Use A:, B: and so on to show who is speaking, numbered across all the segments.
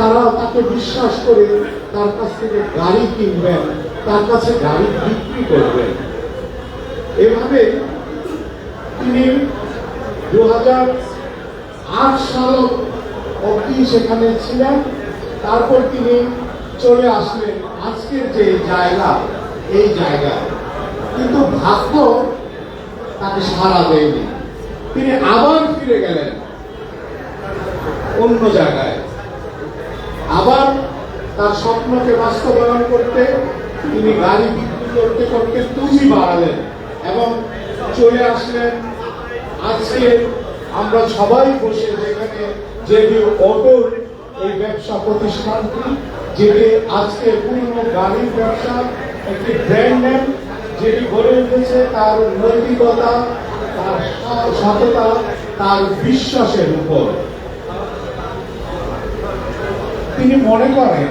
A: তারা তাকে বিশ্বাস করে তার কাছ থেকে গাড়ি কিনবেন, তার কাছে গাড়ি বিক্রি করবেন। এভাবে তিনি দু হাজার আট সাল অবধি সেখানে ছিলেন। তারপর তিনি চলে আসলেন আজকের যে জায়গা, এই জায়গায়। কিন্তু ভাগ্য তাকে সারা দেয়নি। তিনি আবার ফিরে গেলেন অন্য জায়গায়। আবার তার স্বপ্নকে বাস্তবায়ন করতে তিনি গাড়ি বিক্রি করতে করতে তুজি বাড়ালেন এবং চলে আসলেন। আজকে আমরা সবাই বসে যেখানে যেটি অটোর এই ব্যবসা প্রতিষ্ঠানটি, যেটি আজকে পুরনো গাড়ির ব্যবসা, একটি ব্র্যান্ড নেম যেটি গড়ে উঠেছে তার নৈতিকতা, তার সততা, তার বিশ্বাসের উপর। তিনি মনে করেন,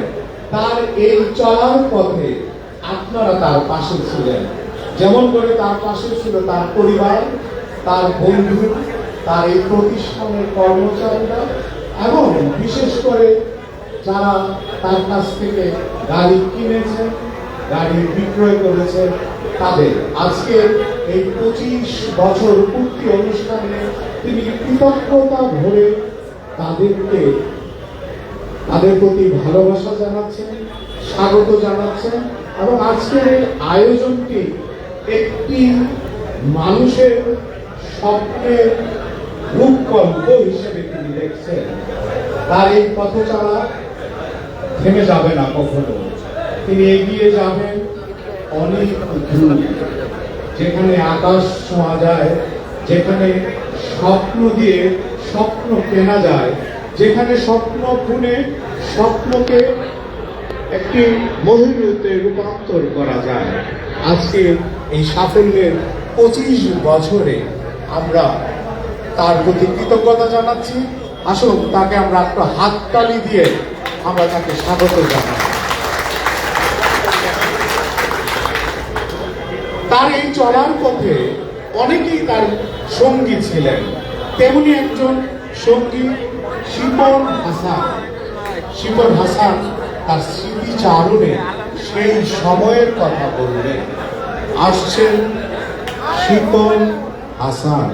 A: তার এই চলার পথে আপনারা তার পাশে ছিলেন। যেমন করে তার পাশে ছিল তার পরিবার, তার বন্ধু, তার এই প্রতিষ্ঠানের কর্মচারীরা এবং বিশেষ করে যারা তার কাছ থেকে গাড়ি কিনেছেন, গাড়ি বিক্রয় করেছেন, তাদের আজকে এই পঁচিশ বছর পূর্তি অনুষ্ঠানে তিনি কৃতজ্ঞতা ভরে তাদেরকে তাদের প্রতি ভালোবাসা জানাচ্ছেন, স্বাগত জানাচ্ছেন এবং আজকের এই আয়োজনটি একটি মানুষের স্বপ্নের রূপকল্প হিসেবে তিনি দেখছেন। তার এই পথচলা থেমে যাবে না কখনো। তিনি এগিয়ে যাবেন অনেক দূর, যেখানে আকাশ ছোঁয়া যায়, যেখানে স্বপ্ন দিয়ে স্বপ্ন কেনা যায় যেখানে স্বপ্ন খুনে স্বপ্নকে একটি মহিরুতে রূপান্তর করা যায়। আজকে এই সাফল্যের পঁচিশ বছরে আমরা তার প্রতি কৃতজ্ঞতা জানাচ্ছি। আসুন, তাকে আমরা একটা হাততালি দিয়ে আমরা তাকে স্বাগত জানাই। তার এই চলার পথে অনেকেই তার সঙ্গী ছিলেন। তেমনি একজন সঙ্গী শিপন হাসান। শিপন হাসান তার স্মৃতিচারণে সেই সময়ের কথা বললেন আসছেন শিপন হাসান।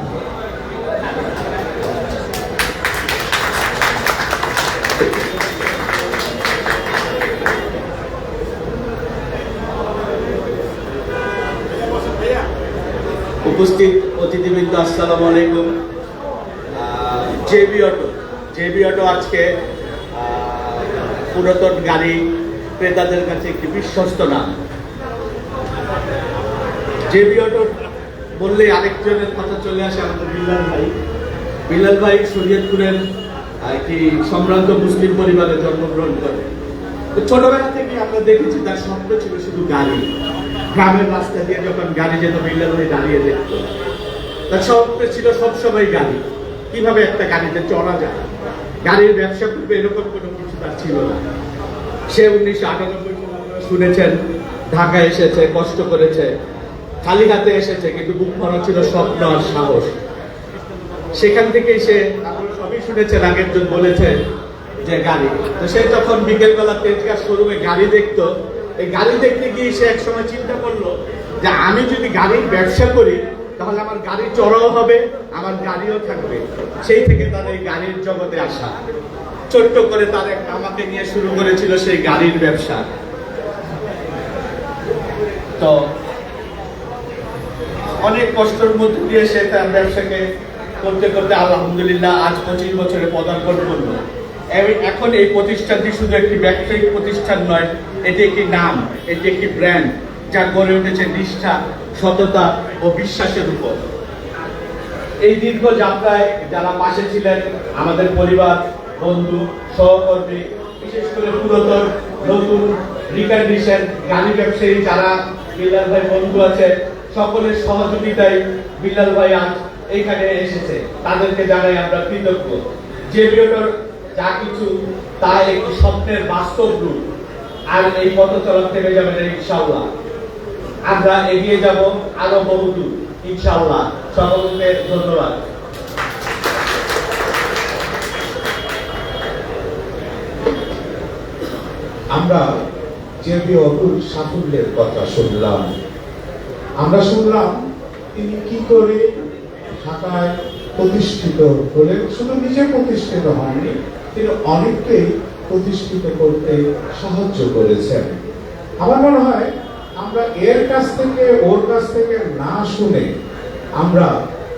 B: উপস্থিত অতিথিবৃন্দ, আসসালামু আলাইকুম। JB auto. জেবি অটো আজকে পুরাতন গাড়ি ক্রেতাদের কাছে একটি বিশ্বস্ত নাম। জেবি অটো বললেই আরেকজনের কথা চলে আসে আমাদের বিল্লাল ভাই। বিল্লাল ভাই শরীয়তপুরের একটি সম্ভ্রান্ত মুসলিম পরিবারে জন্মগ্রহণ করে। তো ছোটবেলা থেকে আমরা দেখেছি তার স্বপ্ন ছিল শুধু গাড়ি। গ্রামের রাস্তা দিয়ে যখন গাড়ি যেত, বিল্লাল ভাই দাঁড়িয়ে দেখত। তার স্বপ্ন ছিল সবসময় গাড়ি। কীভাবে একটা গাড়িতে চড়া যায়? গাড়ির ব্যবসা করবে এরকম কোনো কিছু তার ছিল না। সে উনিশশো আটানব্বই শুনেছেন ঢাকা এসেছে, কষ্ট করেছে খালি হাতে এসেছে, কিন্তু বুক ভরা ছিল স্বপ্ন আর সাহস। সেখান থেকে সে সবই শুনেছেন আগের জন বলেছে যে গাড়ি। তো সে তখন বিকেলবেলা তেজগাছ শোরুমে গাড়ি দেখতো। এই গাড়ি দেখতে গিয়ে সে একসময় চিন্তা করল যে আমি যদি গাড়ির ব্যবসা করি তাহলে আমার গাড়ি চড়াও হবে, আমার গাড়িও থাকবে। সেই থেকে তার এই গাড়ির জগতে আসা। ছোট্ট করে তার এক আমাকে নিয়ে শুরু করেছিল সেই গাড়ির ব্যবসা। তো অনেক কষ্টের মধ্যে দিয়ে সে তার ব্যবসাকে করতে করতে আলহামদুলিল্লাহ আজ পঁচিশ বছরে পদার্পণ করল। এখন এই প্রতিষ্ঠানটি শুধু একটি ব্যবসায়িক প্রতিষ্ঠান নয়, এটি একটি নাম, এটি একটি ব্র্যান্ড যা গড়ে উঠেছে নিষ্ঠা সততা ও বিশ্বাসের উপর। এই দীর্ঘ যাত্রায় যারা পাশে ছিলেন, আমাদের পরিবার, বন্ধু, সহকর্মী, বিশেষ করে পুরাতন নতুন রিকন্ডিশন গাড়ি ব্যবসায়ী যারা বিল্লাল ভাই বন্ধু আছে, সকলের সহযোগিতায় বিল্লাল ভাই আজ এখানে এসেছে। তাদেরকে জানাই আমরা কৃতজ্ঞ। যে ভিডিওটার যা কিছু, তা একটি স্বপ্নের বাস্তব রূপ। আর এই পথ চলা থেকে যাবেন ইনশাআল্লাহ। আমরা এগিয়ে যাব আরও বহুদূর, ইনশাআল্লাহ। সকলকে ধন্যবাদ।
A: আমরা জেবি অতুল সাফল্যের কথা শুনলাম। আমরা শুনলাম তিনি কি করে ঢাকায় প্রতিষ্ঠিত হলেন। শুধু নিজে প্রতিষ্ঠিত হননি, তিনি অনেককেই প্রতিষ্ঠিত করতে সাহায্য করেছেন। আমার মনে হয় আমরা এর কাছ থেকে, ওর কাছ থেকে না শুনে আমরা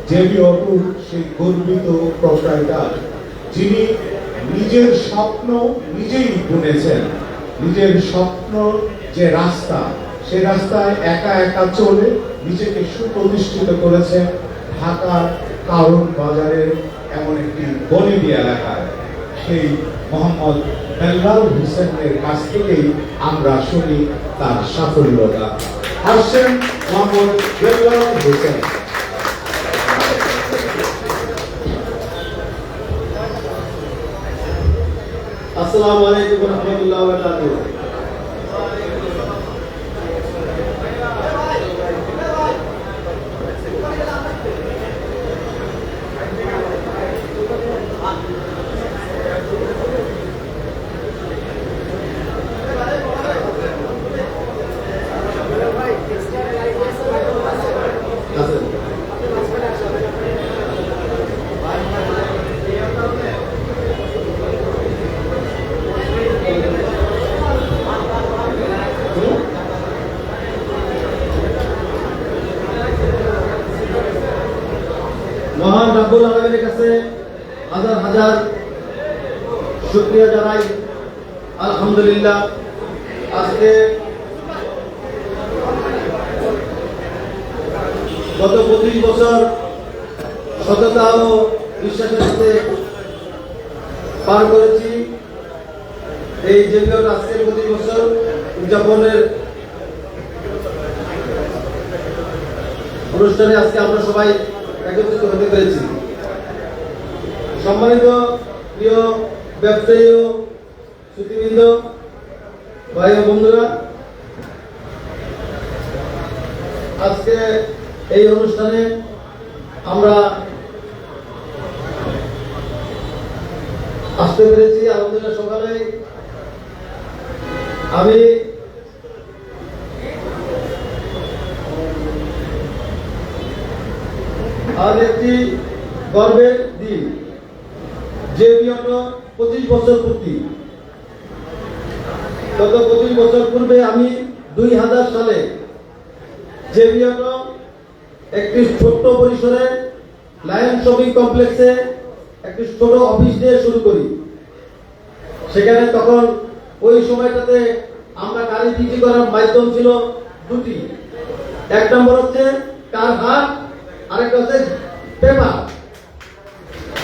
A: জেবি অটুল সেই গর্বিত প্রপ্রাইটার যিনি নিজের স্বপ্ন নিজেই বুনেছেন, নিজের স্বপ্ন যে রাস্তা, সে রাস্তায় একা একা চলে নিজেকে সুপ্রতিষ্ঠিত করেছেন ঢাকার কারণ বাজারের এমন একটি গরিবী এলাকায়, সেই মোহাম্মদ বেল্লাল হোসেনের কাছ থেকেই আমরা শুনি তার সাফল্যতা। আসছেন মোহাম্মদ হেলাল হোসেন।
C: আসসালামু আলাইকুম রহমতুল্লাহ বারাকাতুহু আছেন। মহান রাব্বুল আলমের কাছে হাজার হাজার শুক্রিয়া জানাই। আলহামদুলিল্লাহ, আজকে গত পঁচিশ বছর সততা ও বিশ্বাসের সাথে পার করেছি। এই যেগুলো আজকের প্রতি বছর উদযাপনের অনুষ্ঠানে আজকে আমরা সবাই একত্রিত হতে পেরেছি। সম্মানিত প্রিয় ব্যবসায়ী ও শ্রুতিবৃন্দ ভাই ও বন্ধুরা, আজকে এই অনুষ্ঠানে আমরা আসতে পেরেছি, আলহামদুলিল্লাহ সকালে। আমি আজ একটি গর্বের দিন। যে বিগত পঁচিশ বছর পূর্তি। গত পঁচিশ বছর পূর্বে আমি দুই হাজার সালে যে একটি ছোট্ট পরিসরে লায়ন শপিং কমপ্লেক্সে একটি ছোট অফিস দিয়ে শুরু করি। সেখানে তখন ওই সময়টাতে আমরা গাড়ি বিক্রি করার মাধ্যম ছিল দুটি। এক নম্বর হচ্ছে কার হাট আরেকটা হচ্ছে পেপার।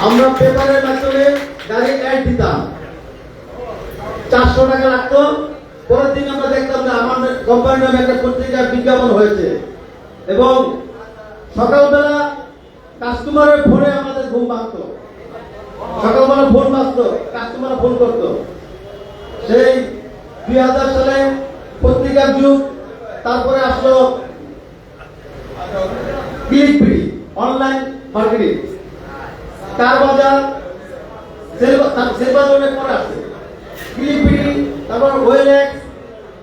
C: আমরা পেপারের মাধ্যমে গাড়ি অ্যাড দিতাম চারশো টাকা লাগতো। পরের দিন আমরা দেখতাম যে আমার কোম্পানির নামে একটা পত্রিকার বিজ্ঞাপন হয়েছে। এবং সকালবেলা কাস্টমারের ফোনে আমাদের ঘুম ভাঙতো। সকালবেলা ফোন বাজতো কাস্টমার ফোন করতো। সেই দুই হাজার সালে পত্রিকার যুগ, তারপরে আসলো পিএইচপি অনলাইন মার্কেটিং কার বাজার? সেলবাজার অনেক পরে আসছে পিএইচপি তারপর ওয়েলেক্স,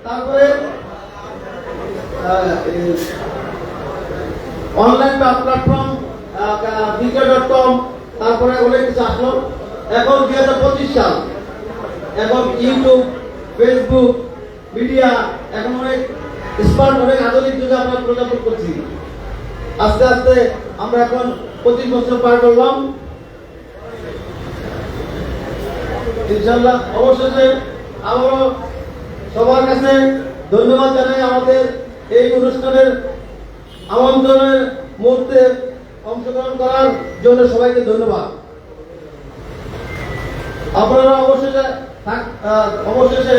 C: তারপরে অনলাইন প্ল্যাটফর্ম বিকা ডট কম, তারপরে অনেক কিছু আসলো। এখন দুই হাজার পঁচিশ সাল। এখন ইউটিউব, ফেসবুক, মিডিয়া, এখন অনেক স্মার্ট, অনেক আধুনিক যুগে আমরা প্রজাপন করছি। আস্তে আস্তে আমরা এখন পঁচিশ বছর পার করলাম। ইনশাল্লাহ অবশেষে আবারও সবার কাছে ধন্যবাদ জানাই আমাদের এই অনুষ্ঠানের আমন্ত্রণের মুহূর্তে অংশগ্রহণ করার জন্য সবাইকে ধন্যবাদ। আপনারা অবশেষে অবশেষে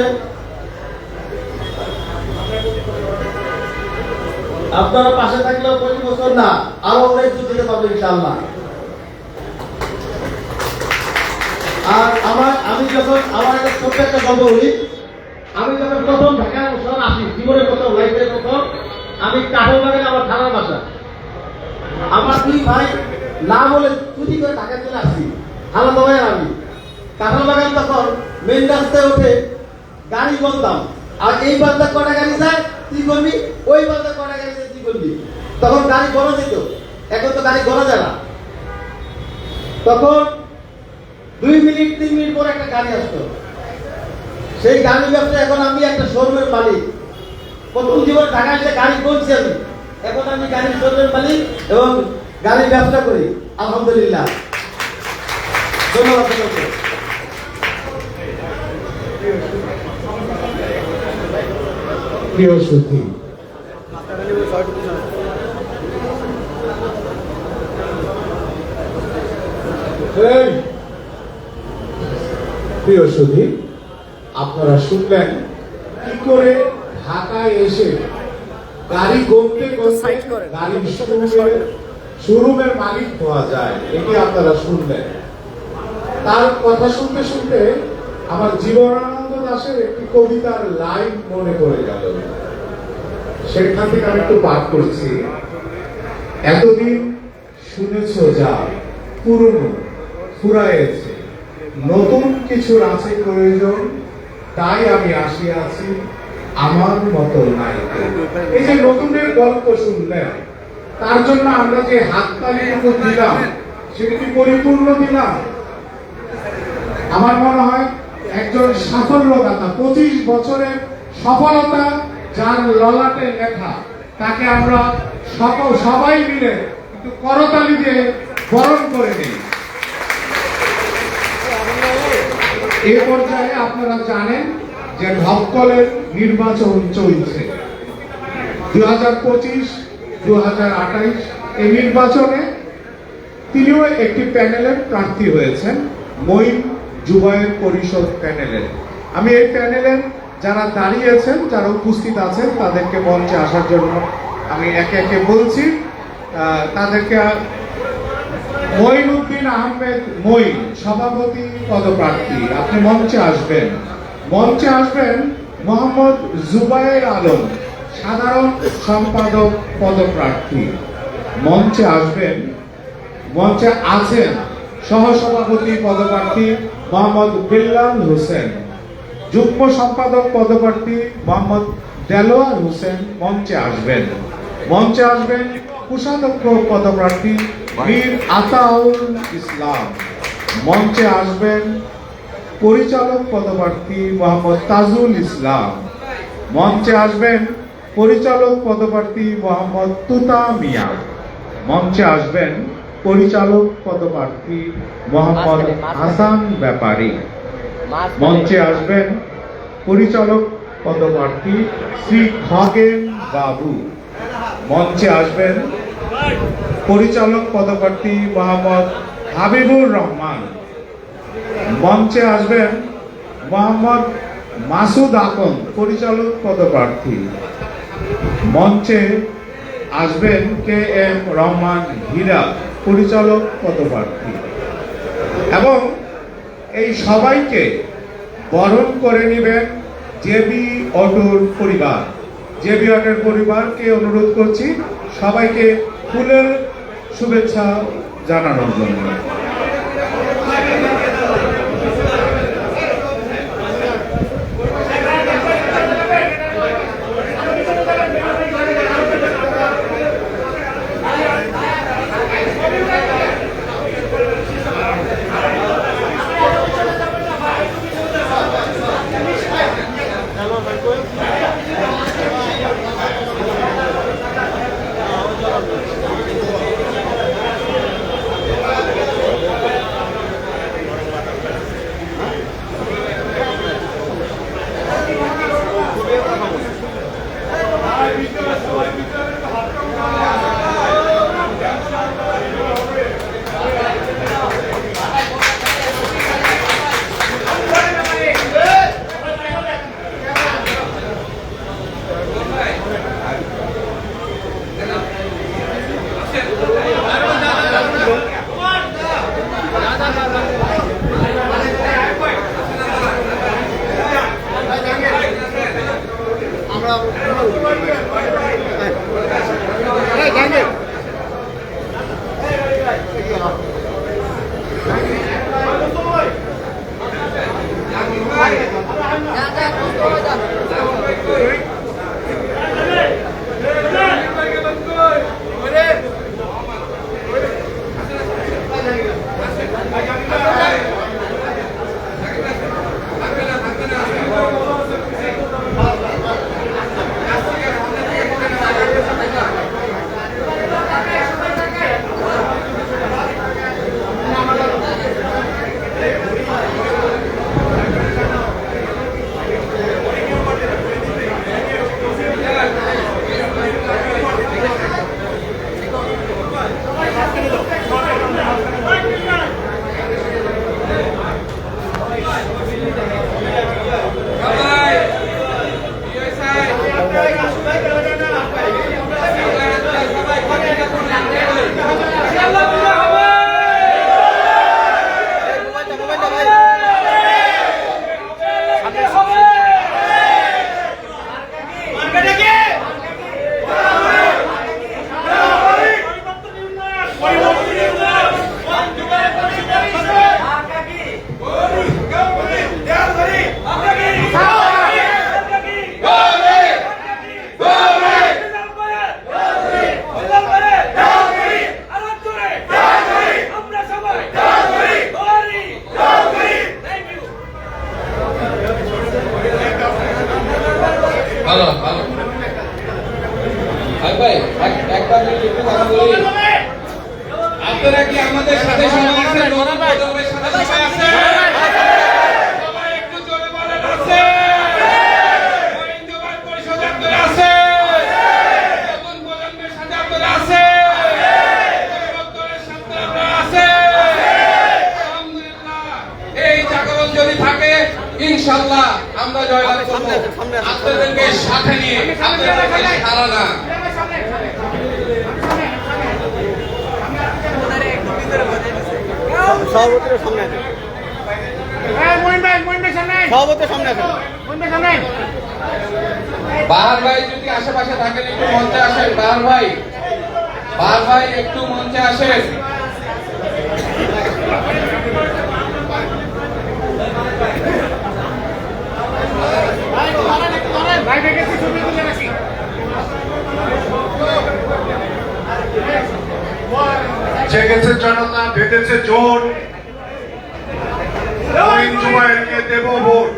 C: আপনারা পাশে থাকলেও পঁচিশ বছর না, আরও অনেক দূর যেতে পারবে ইনশাআল্লাহ। আর আমার, আমি যখন, আমার একটা ছোট্ট একটা গল্প বলি। আমি যখন প্রথম ঢাকা শহর আসি, জীবনের প্রথম লাইফের প্রথম, আমি কাঠল বাগানে আমার খালার বাসা। আমার দুই ভাই না বলে চুরি করে ঢাকা চলে আসছি হালা বাবাই আমি। কাঁঠাল বাগান তখন মেন রাস্তায় উঠে গাড়ি বলতাম, আর এই বান্দা কটা গাড়ি যায় তুই করবি ওই বান্দা কটা গাড়ি যায় তুই করবি তখন গাড়ি গড়া যেত এখন তো গাড়ি গড়া যায় না। তখন দুই মিনিট তিন মিনিট পর একটা গাড়ি আসতো। সেই গাড়ি ব্যবসা এখন আমি একটা শোরুমের মালিক। প্রথম জীবনে ঢাকা এসে গাড়ি করছি আমি এখন আমি গাড়ির শোরুমের মালিক এবং গাড়ির ব্যবসা করি। আলহামদুলিল্লাহ। ধন্যবাদ
A: প্রিয় সুধী এই, প্রিয় সুধী আপনারা শুনলেন কি করে ঢাকায় এসে গাড়ি গমতে গমতে গাড়ির শোরুমের শোরুমের মালিক হওয়া যায় এটি আপনারা শুনলেন। তার কথা শুনতে শুনতে আমার জীবনানন্দ দাশের একটি কবিতার লাইন মনে পড়ে গেল। সেখান থেকে আমি একটু পাঠ করছি। এতদিন শুনেছ যা পুরনো ফুরায়েছে। নতুন কিছুর আছে প্রয়োজন, তাই আমি আসিয়াছি আমার মতো নাই এই যে নতুনের গল্প শুনলেন, তার জন্য আমরা যে হাততালিটুকু দিলাম, সেটা পরিপূর্ণ দিলাম? আমার মনে হয় একজন সাফল্যদাতা পঁচিশ বছরের সফলতা যার ললাটে লেখা, তাকে আমরা সকল, সবাই মিলে একটু করতালি দিয়ে বরণ করে নিই এ পর্যায়ে আপনারা জানেন যে ভক্তলের নির্বাচন চলছে। দু হাজার পঁচিশ দু হাজার আঠাইশ এই নির্বাচনে তিনিও একটি প্যানেলের প্রার্থী হয়েছেন, মঈন জুবায়ের পরিষদ প্যানেলের। আমি এই প্যানেলের যারা দাঁড়িয়েছেন, যারা উপস্থিত আছেন, তাদেরকে মঞ্চে আসার জন্য আমি একে একে বলছি। তাদেরকে মঈনুদ্দিন আহমেদ মঈন সভাপতি পদপ্রার্থী। আপনি মঞ্চে আসবেন। মঞ্চে আসবেন মোহাম্মদ জুবায়ের আলম, সাধারণ সম্পাদক পদপ্রার্থী। মঞ্চে আসবেন, মঞ্চে আছেন সহসভাপতি পদপ্রার্থী মোহাম্মদ বিল্লাল হোসেন, যুগ্ম সম্পাদক পদপ্রার্থী মোহাম্মদ দেলোয়ার হোসেন মঞ্চে আসবেন। মঞ্চে আসবেন কোষাধ্যক্ষ পদপ্রার্থী মীর আতাউল ইসলাম। মঞ্চে আসবেন পরিচালক পদপ্রার্থী মোহাম্মদ তাজুল ইসলাম। মঞ্চে আসবেন পরিচালক পদপ্রার্থী মোহাম্মদ তুতা মিয়া। মঞ্চে আসবেন পরিচালক পদপ্রার্থী মোহাম্মদ হাসান ব্যাপারী। মঞ্চে আসবেন পরিচালক পদপ্রার্থী শ্রী খগেন বাবু। মঞ্চে আসবেন পরিচালক পদপ্রার্থী মোহাম্মদ হাবিবুর রহমান। মঞ্চে আসবেন মোহাম্মদ মাসুদ আকন, পরিচালক পদপ্রার্থী। মঞ্চে আসবেন কে এম রহমান হীরা, পরিচালক পদপ্রার্থী। এবং এই সবাইকে বরণ করে নেবেন জেবি অটোর পরিবার। জেবি পরিবারকে অনুরোধ করছি সবাইকে ফুলের শুভেচ্ছা জানানোর জন্য।
D: Hadi hadi hadi.
C: সভাপতির সামনে আছে সভাপতির সামনে আছে
D: বাহার ভাই যদি আশেপাশে থাকেন একটু মঞ্চে আসেন বাহার ভাই বাহার ভাই একটু মঞ্চে আসেন
A: জেগেছে জনতা বেঁধেছে জোট। জুবাইরকে দেব ভোট।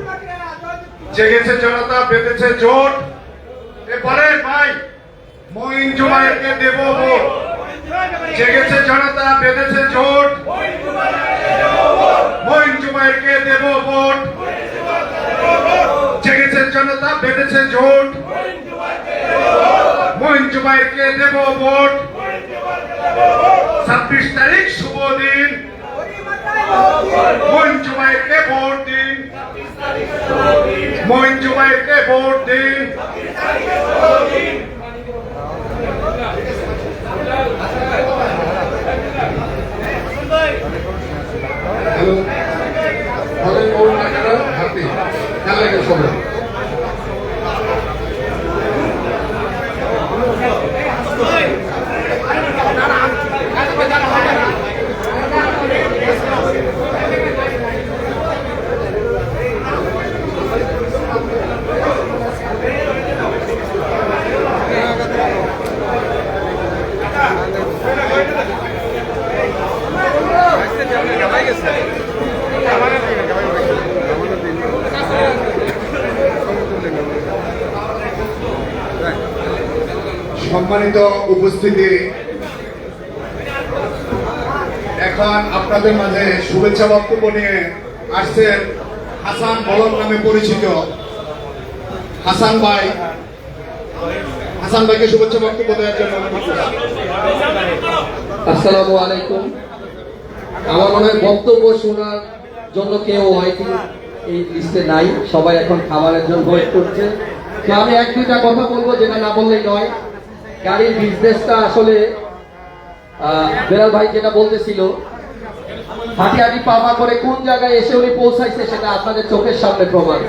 A: জেগেছে জনতা, বেঁধেছে জোট। এ বলেন ভাই মহিন জুবাইরকে দেব ভোট। জেগেছে জনতা, বেঁধেছে জোট। মহিন জুবাইরকে দেব ভোট। জেগেছে জনতা, বেঁধেছে জোট। মহিন জুবাইরকে দেব ভোট। ছাব্বিশ তারিখ শুভ দিন। মঞ্জুমাইকে ভোট দিন। মঞ্জুমাইকে ভোট দিন। হ্যালো। হলেন অরুণাচল হাতি। খেলা সবাই। সম্মানিত উপস্থিতি। এখন আপনাদের মাঝে শুভেচ্ছা বক্তব্য নিয়ে আসছেন হাসান বলম নামে পরিচিত। হাসান ভাই, হাসান ভাইকে শুভেচ্ছা বক্তব্য দেওয়ার জন্য
E: আসসালামু আলাইকুম। আমার মনে হয় বক্তব্য শোনার জন্য কেউ হয়তো এই লিস্টে নাই। সবাই এখন খাবারের জন্য ওয়েট করছে। তো আমি এক দুইটা কথা বলব, যেটা না বললেই নয়। গাড়ির বিজনেসটা আসলে বেলাল ভাই যেটা বলতেছিল হাঁটি পাপা করে কোন জায়গায় এসে উনি পৌঁছাইছে সেটা আপনাদের চোখের সামনে প্রমাণ।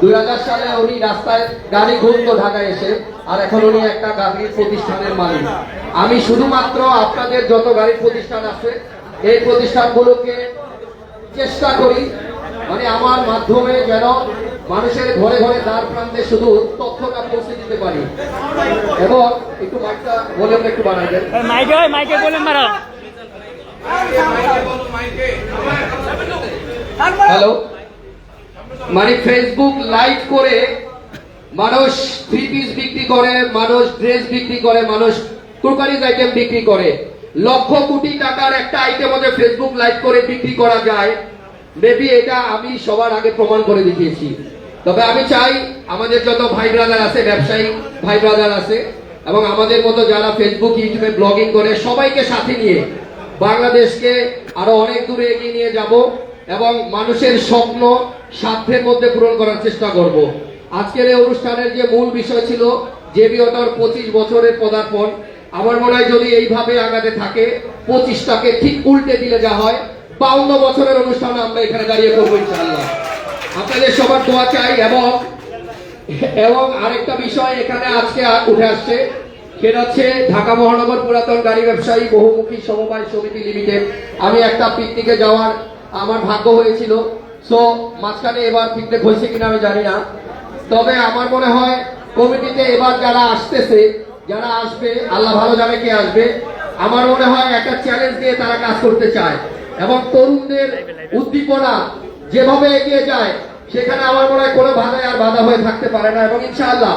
E: দুই হাজার সালে উনি রাস্তায় গাড়ি ঘুরতো ঢাকায় এসে, আর এখন উনি একটা গাড়ির প্রতিষ্ঠানের মালিক। আমি শুধুমাত্র আপনাদের যত গাড়ির প্রতিষ্ঠান আছে, এই প্রতিষ্ঠানগুলোকে চেষ্টা করি মানে আমার মাধ্যমে যেন মানুষের ঘরে ঘরে দ্বার প্রান্তে শুধু তথ্যটা পৌঁছে দিতে পারি। এবং একটু মাইকটা বলে একটু বাড়াবেন।
F: মাইকে মাইকে বলেন মারা।
E: হ্যালো? মানে ফেসবুক লাইভ করে মানুষ থ্রি পিস বিক্রি করে মানুষ ড্রেস বিক্রি করে মানুষ ক্রোকারিজ আইটেম বিক্রি করে। লক্ষ কোটি টাকার একটা আইটেম ওদের ফেসবুক লাইভ করে বিক্রি করা যায়। মেবি এটা আমি সবার আগে প্রমাণ করে দেখিয়েছি তবে আমি চাই আমাদের যত ভাই ব্রাদার আছে, ব্যবসায়ী ভাই ব্রাদার আছে, এবং আমাদের মতো যারা ফেসবুক ইউটিউবে ব্লগিং করে, সবাইকে সাথে নিয়ে বাংলাদেশকে আরও অনেক দূরে এগিয়ে নিয়ে যাব এবং মানুষের স্বপ্ন সাধ্যের মধ্যে পূরণ করার চেষ্টা করব। আজকের এই অনুষ্ঠানের যে মূল বিষয় ছিল জেবি অটোর পঁচিশ বছরের পদার্পণ, আমার মনে হয় যদি এইভাবে আগাতে থাকে, পঁচিশটাকে ঠিক উল্টে দিলে যা হয়। বাউন্ন বছরের অনুষ্ঠান আমরা এখানে দাঁড়িয়ে করব ইনশাআল্লাহ। আপনাদের সবার দোয়া চাই এবং এবং আরেকটা বিষয় এখানে আজকে উঠে আসছে, সেটা হচ্ছে ঢাকা মহানগর পুরাতন গাড়ি ব্যবসায়ী বহুমুখী সমবায় সমিতি লিমিটেড। আমি একটা পিকনিকে যাওয়ার আমার ভাগ্য হয়েছিল সো মাঝখানে এবার পিকনিক হয়েছে কিনা আমি জানি না। তবে আমার মনে হয় কমিটিতে এবার যারা আসতেছে, যারা আসবে, আল্লাহ ভালো জানে কে আসবে। আমার মনে হয় একটা চ্যালেঞ্জ দিয়ে তারা কাজ করতে চায়। এবং তরুণদের উদ্দীপনা যেভাবে এগিয়ে যায়, সেখানে আমার মনে হয় কোনো বাধায় আর বাধা হয়ে থাকতে পারে না। এবং ইনশাআল্লাহ,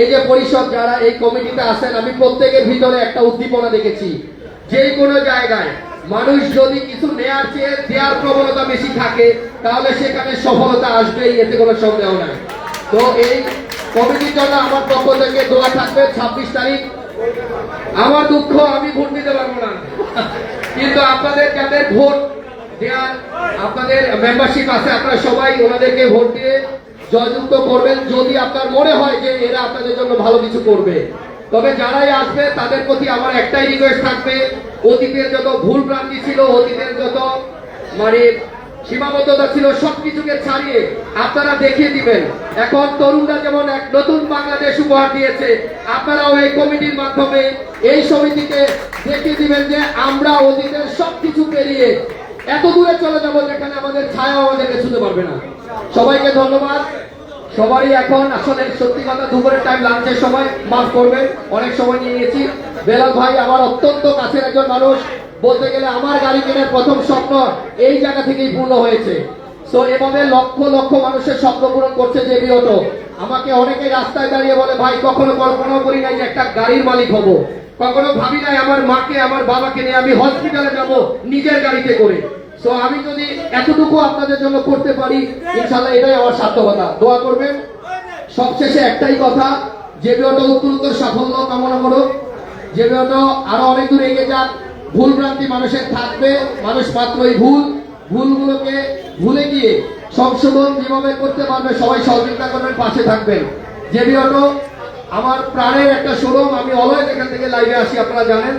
E: এই যে পরিষদ যারা এই কমিটিতে আছেন, আমি প্রত্যেকের ভিতরে একটা উদ্দীপনা দেখেছি। যে কোনো জায়গায় মানুষ যদি কিছু নেয়ার চেয়ে দেওয়ার প্রবণতা বেশি থাকে, তাহলে সেখানে সফলতা আসবেই, এতে কোনো সন্দেহ নাই। তো এই কমিটির জন্য আমার পক্ষ থেকে দোয়া থাকবে, ছাব্বিশ তারিখ। আমার দুঃখ, আমি ভোট দিতে পারব না। কিন্তু আপনাদের যাদের ভোট দেওয়ার আপনাদের মেম্বারশিপ আছে, আপনারা সবাই ওনাদেরকে ভোট দিয়ে জয়যুক্ত করবেন। যদি আপনার মনে হয় যে এরা আপনাদের জন্য ভালো কিছু করবে। তবে যারাই আসবে, তাদের প্রতি আমার একটাই রিকোয়েস্ট থাকবে, অতীতের যত ভুল ভ্রান্তি ছিল, অতীতের যত মানে সীমাবদ্ধতা ছিল, সবকিছুকে ছাড়িয়ে আপনারা দেখিয়ে দিবেন। এখন তরুণরা যেমন এক নতুন বাংলাদেশ উপহার দিয়েছে, আপনারাও এই কমিটির মাধ্যমে এই সমিতিকে দেখিয়ে দিবেন যে আমরা অতীতের সবকিছু পেরিয়ে এত দূরে চলে যাব যেখানে আমাদের ছায়া আমাদেরকে ছুতে পারবে না। সবাইকে ধন্যবাদ। সবারই এখন আসলে সত্যি কথা, দুপুরের টাইম লাঞ্চের সময়, মাফ করবেন, অনেক সময় নিয়ে নিয়েছি। বেলাল ভাই আমার অত্যন্ত কাছের একজন মানুষ। বলতে গেলে আমার গাড়ি কেনার প্রথম স্বপ্ন এই জায়গা থেকেই পূর্ণ হয়েছে। তো এভাবে লক্ষ লক্ষ মানুষের স্বপ্ন পূরণ করছে যে বিরত আমাকে অনেকে রাস্তায় দাঁড়িয়ে বলে, ভাই, কখনো কল্পনা করি নাই যে একটা গাড়ির মালিক হব। কখনো ভাবি নাই আমার মাকে, আমার বাবাকে নিয়ে আমি হসপিটালে যাব নিজের গাড়িতে করে। তো আমি যদি এতটুকু আপনাদের জন্য করতে পারি ইনশাল্লাহ এটাই আমার সার্থকতা। দোয়া করবেন। সবশেষে একটাই কথা, যে বিওটা উত্তরোত্তর সাফল্য কামনা করো যে বিওটা আরও অনেক দূর এগিয়ে যাক। ভুল ভ্রান্তি মানুষের থাকবে, মানুষ মাত্রই ভুল। ভুলগুলোকে ভুলে গিয়ে সংশোধন যেভাবে করতে পারবে, সবাই সহযোগিতা করবেন, পাশে থাকবেন। যে বিওটো আমার প্রাণের একটা শোরুম, আমি অলওয়েজ এখান থেকে লাইভে আসি, আপনারা জানেন।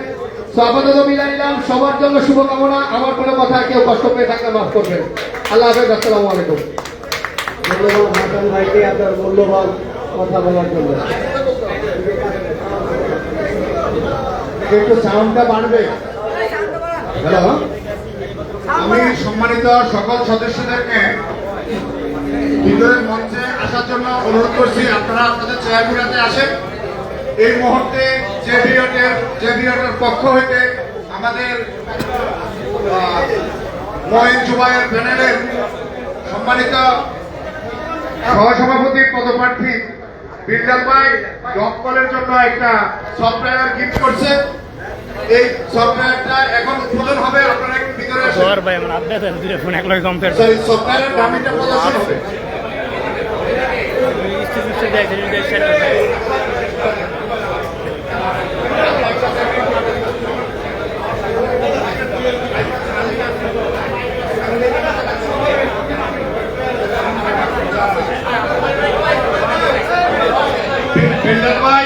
E: তো আপাতত বিদায় নিলাম, সবার জন্য শুভকামনা, আমার কোনো কথা কেউ কষ্ট পেয়ে থাকলে মাফ করবেন। আল্লাহ হাফেজ, আসসালামু আলাইকুম।
A: একটু সাউন্ডটা বাড়বে। হ্যালো? আমি সম্মানিত সকল সদস্যদেরকে ভিতরের মঞ্চে আসার জন্য অনুরোধ করছি, আপনারা আপনাদের চেয়ারগুলোতে আসেন। এই মুহূর্তে যে বিওটের পক্ষ হইতে আমাদের মহিন জুবাইয়ের প্যানেলের সম্মানিত সহসভাপতি, পদপ্রার্থী বিল্লাল ভাই জন্য একটা সফটওয়্যার গিফট করছে। এই সফটওয়্যারটা এখন উদ্বোধন হবে আপনারা একটু ভিতরে আসুন।
F: সবার ভাই আমার দুটো ফোন এক লগে কম্পেয়ার
A: সরি সফটওয়্যারের দামিটা প্রদর্শন হবে? ভাই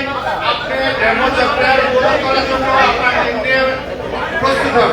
A: আপনি ডেমো সফটওয়্যার উদ্বোধন করার জন্য আপনার টিম নিয়ে প্রস্তুত হন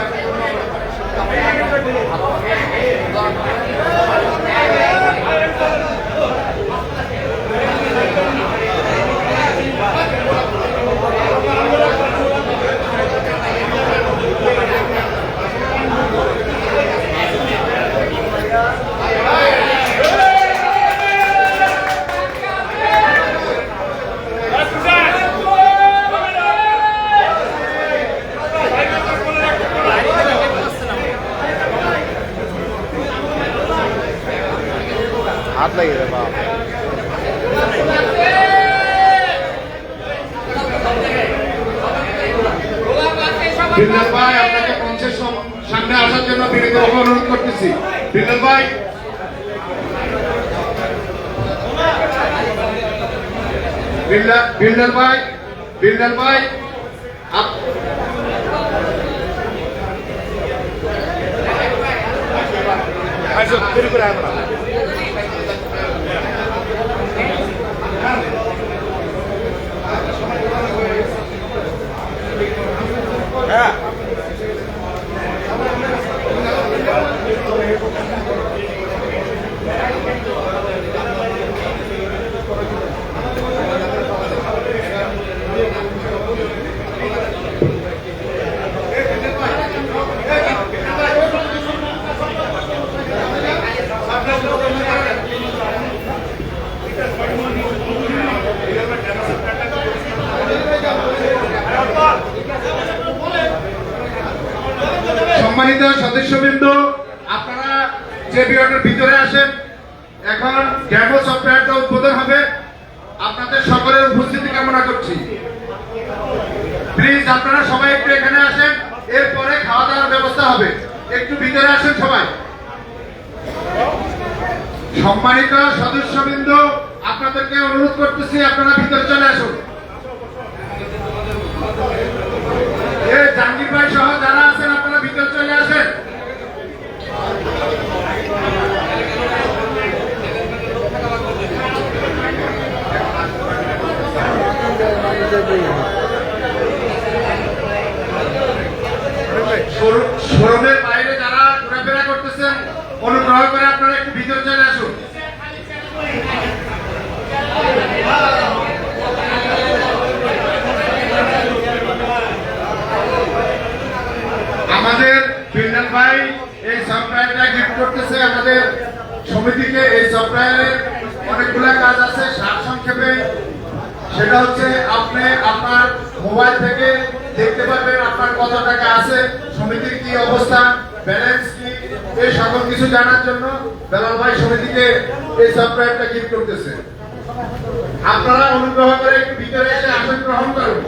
A: বিল্লাল ভাই আপনাকে মঞ্চের সম- সামনে আসার জন্য বিনীতভাবে অনুরোধ করতেছি বিল্লাল ভাই বিল্লাল বিল্লাল ভাই বিল্লাল ভাই আপ- সম্মানিত সদস্যবৃন্দ, আপনারা যে বিভাগের ভিতরে আসেন এখন ড্যামো সফটওয়্যারটা উদ্বোধন হবে। আপনাদের সকলের উপস্থিতি কামনা করছি। প্লিজ, আপনারা সবাই একটু এখানে আসেন, এরপরে খাওয়া দাওয়ার ব্যবস্থা হবে। একটু ভিতরে আসেন সবাই। সম্মানিত সদস্যবৃন্দ, আপনাদেরকে অনুরোধ করতেছি, আপনারা ভিতরে চলে আসুন। জাহাঙ্গীর ভাই সহ যারা আছেন আপনারা ভিতরে চলে আসেন শোরু- আমাদের ফিল্ডার ভাই এই সফটওয়্যারটা গিফট করতেছে, আমাদের সমিতিকে এই সফটওয়্যারের অনেকগুলা কাজ আছে সার সংক্ষেপে সেটা হচ্ছে আপনি আপনার মোবাইল থেকে দেখতে পারবেন আপনার কত টাকা আছে, সমিতির কি অবস্থা ব্যালেন্স কি, এই সকল কিছু জানার জন্য বেলাল ভাই সমিতিকে এই সফটওয়্যারটা গিফট করতেছে। আপনারা অনুগ্রহ করে ভিতরে এসে আসন গ্রহণ করুন।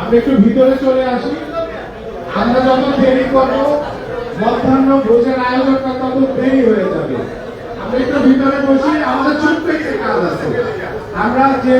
G: আমরা একটু ভিতরে চলে আসি। আমরা যত দেরি করব, মধ্যাহ্ন ভোজের আয়োজনটা তত দেরি হয়ে যাবে। একটু ভিতরে বসে আমাদের ছোট্ট একটা কাজ আছে। আমরা যে